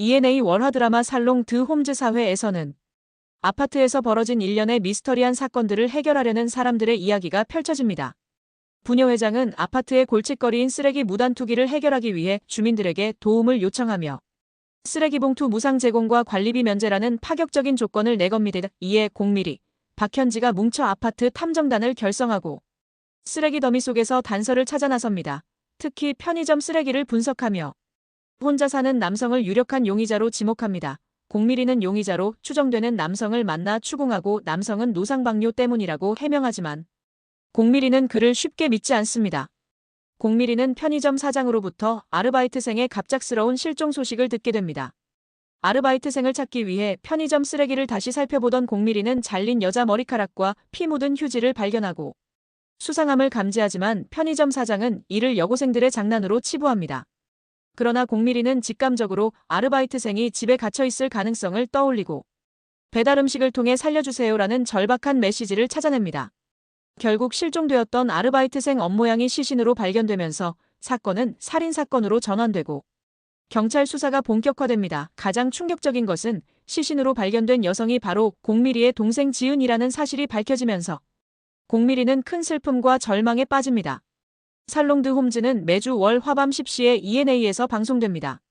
ENA 월화 드라마 살롱 드 홈즈 사회에서는 아파트에서 벌어진 일련의 미스터리한 사건들을 해결하려는 사람들의 이야기가 펼쳐집니다. 부녀 회장은 아파트의 골칫거리인 쓰레기 무단 투기를 해결하기 위해 주민들에게 도움을 요청하며 쓰레기 봉투 무상 제공과 관리비 면제라는 파격적인 조건을 내겁니다. 이에 공밀이 박현지가 뭉쳐 아파트 탐정단을 결성하고 쓰레기 더미 속에서 단서를 찾아 나섭니다. 특히 편의점 쓰레기를 분석하며 혼자 사는 남성을 유력한 용의자로 지목합니다. 공밀이는 용의자로 추정되는 남성을 만나 추궁하고 남성은 노상방뇨 때문이라고 해명하지만 공밀이는 그를 쉽게 믿지 않습니다. 공밀이는 편의점 사장으로부터 아르바이트생의 갑작스러운 실종 소식을 듣게 됩니다. 아르바이트생을 찾기 위해 편의점 쓰레기를 다시 살펴보던 공밀이는 잘린 여자 머리카락과 피 묻은 휴지를 발견하고 수상함을 감지하지만 편의점 사장은 이를 여고생들의 장난으로 치부합니다. 그러나 공밀이는 직감적으로 아르바이트생이 집에 갇혀 있을 가능성을 떠올리고 배달 음식을 통해 살려주세요라는 절박한 메시지를 찾아냅니다. 결국 실종되었던 아르바이트생 업모양이 시신으로 발견되면서 사건은 살인사건으로 전환되고 경찰 수사가 본격화됩니다. 가장 충격적인 것은 시신으로 발견된 여성이 바로 공밀이의 동생 지은이라는 사실이 밝혀지면서 공밀이는 큰 슬픔과 절망에 빠집니다. 살롱드 홈즈는 매주 월 화밤 10시에 ENA에서 방송됩니다.